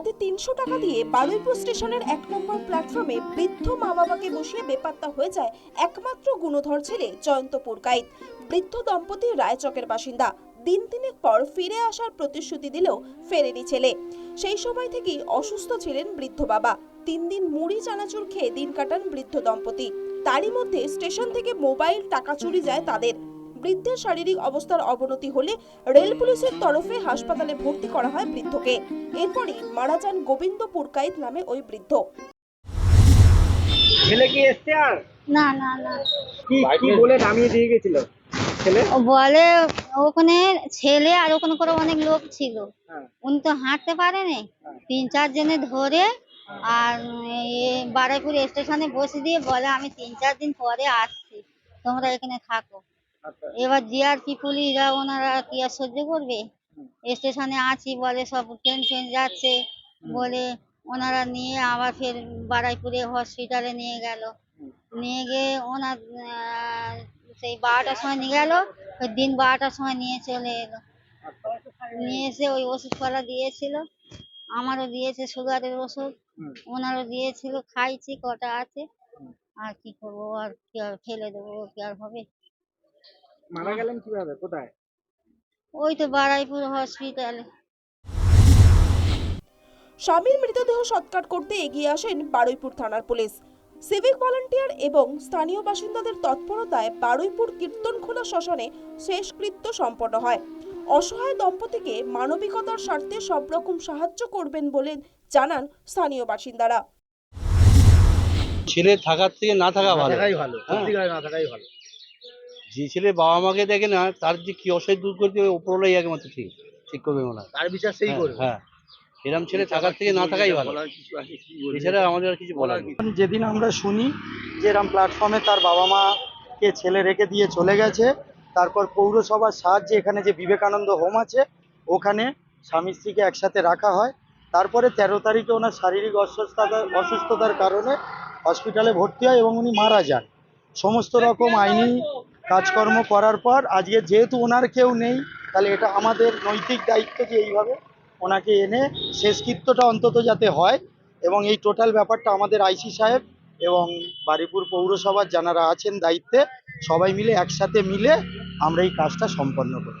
হাতে তিনশো টাকা দিয়ে বারুইপুর স্টেশনের এক নম্বর প্ল্যাটফর্মে বৃদ্ধ মা বাবাকে বসিয়ে বেপাত্তা হয়ে যায় একমাত্র গুণধর ছেলে জয়ন্ত পুরকাইত। বৃদ্ধ দম্পতি রায়চকের বাসিন্দা। দিন তিনেক পর ফিরে আসার প্রতিশ্রুতি দিলেও ফেরেনি ছেলে। সেই সময় থেকেই অসুস্থ ছিলেন বৃদ্ধ বাবা। তিন দিন মুড়ি, চানাচুর খেয়ে দিন কাটান বৃদ্ধ দম্পতি। তারই মধ্যে স্টেশন থেকে মোবাইল, টাকা চুরি যায় তাদের। বৃদ্ধের শারীরিক অবস্থার অবনতি হলে রেল পুলিশের তরফে হাসপাতালে ভর্তি করা হয় বৃদ্ধকে। এরপরই মারা যান গোবিন্দ পুরকাইত নামে ওই বৃদ্ধ। ছেলে কি এসছে আর? না না না। কি কি বলে নামিয়ে দিয়ে গেছিল? ছেলে? ও বলে ওখানে ছেলে আর ওখানে করে অনেক লোক ছিল। হ্যাঁ। উনি তো হাঁটতে পারেনি। তিন চার জনে ধরে আর বারাইপুর স্টেশনে বসে দিয়ে বলে আমি তিন চার দিন পরে আসছি। তোমরা এখানে থাকো। এবার জিআরপি পুলিশরা ওনারা কি আর সহ্য করবে? স্টেশনে আছি বলে সব ট্রেন ট্রেন যাচ্ছে বলে ওনারা নিয়ে আবার ফের বারাইপুরে হসপিটালে নিয়ে গেল। নিয়ে গিয়ে ওনার সেই বারোটার সময় নিয়ে গেল। ওই দিন বারোটার সময় নিয়ে চলে এলো। নিয়ে এসে ওই ওষুধপালা দিয়েছিল। আমারও দিয়েছে সুগারের ওষুধ। ওনারও দিয়েছিল খাইছি কটা আছে। আর কি করব আর কি আর ফেলে দেবো কি আর হবে? মারা গেলেন কীভাবে? কোথায়? ওই তো বারাইপুর হসপিটালে। স্বামীর মৃতদেহ সৎকার করতে এগিয়ে আসেন বারুইপুর থানার পুলিশ। সিভিক ভলান্টিয়ার এবং স্থানীয় বাসিন্দাদের তৎপরতায় বারুইপুর কীর্তনখোলা শ্মশানে শেষকৃত্য সম্পন্ন হয়। অসহায় দম্পতিকে মানবিকতার স্বার্থে সব রকম সাহায্য করবেন বলে জানান স্থানীয় বাসিন্দারা। ছেলে থাকার থেকে না থাকা ভালো। থাকাই ভালো হ্যাঁ। না থাকাই ভালো। যে ছেলে বাবা মাকে দেখে না তার যে কি অসহায় দূর করতে হবে ওপরলাই একমাত্র ঠিক ঠিক করবে মনে হয় তার বিচার সেই হ্যাঁ, করবে। হ্যাঁ। এরম ছেলে থাকার থেকে না থাকাই ভালো। এছাড়া আমাদের আর কিছু বলার নেই। যেদিন আমরা শুনি যে এরম প্ল্যাটফর্মে তার বাবা মাকে ছেলে রেখে দিয়ে চলে গেছে তারপর পৌরসভার সাহায্যে এখানে যে বিবেকানন্দ হোম আছে ওখানে স্বামী স্ত্রীকে একসাথে রাখা হয়। তারপরে তেরো তারিখে ওনার শারীরিক অসুস্থতা অসুস্থতার কারণে হসপিটালে ভর্তি হয় এবং উনি মারা যান। সমস্ত রকম আইনি কাজকর্ম করার পর আজকে যেহেতু ওনার কেউ নেই, তাহলে এটা আমাদের নৈতিক দায়িত্ব যে এইভাবে ওনাকে এনে শেষকৃত্যটা অন্তত যাতে হয় এবং এই টোটাল ব্যাপারটা আমাদের আইসি সাহেব এবং বারিপুর পৌরসভার যারা আছেন দায়িত্বে, সবাই মিলে একসাথে মিলে আমরা এই কাজটা সম্পন্ন করি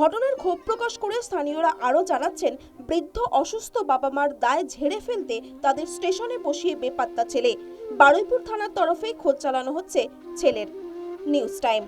ঘটনার ক্ষোভ প্রকাশ করে স্থানীয়রা আরও জানাচ্ছেন, বৃদ্ধ অসুস্থ বাবা মার দায় ঝেড়ে ফেলতে তাদের স্টেশনে বসিয়ে বেপাত্তা ছেলে। বারুইপুর থানার তরফে খোঁজ চালানো হচ্ছে ছেলের। News time.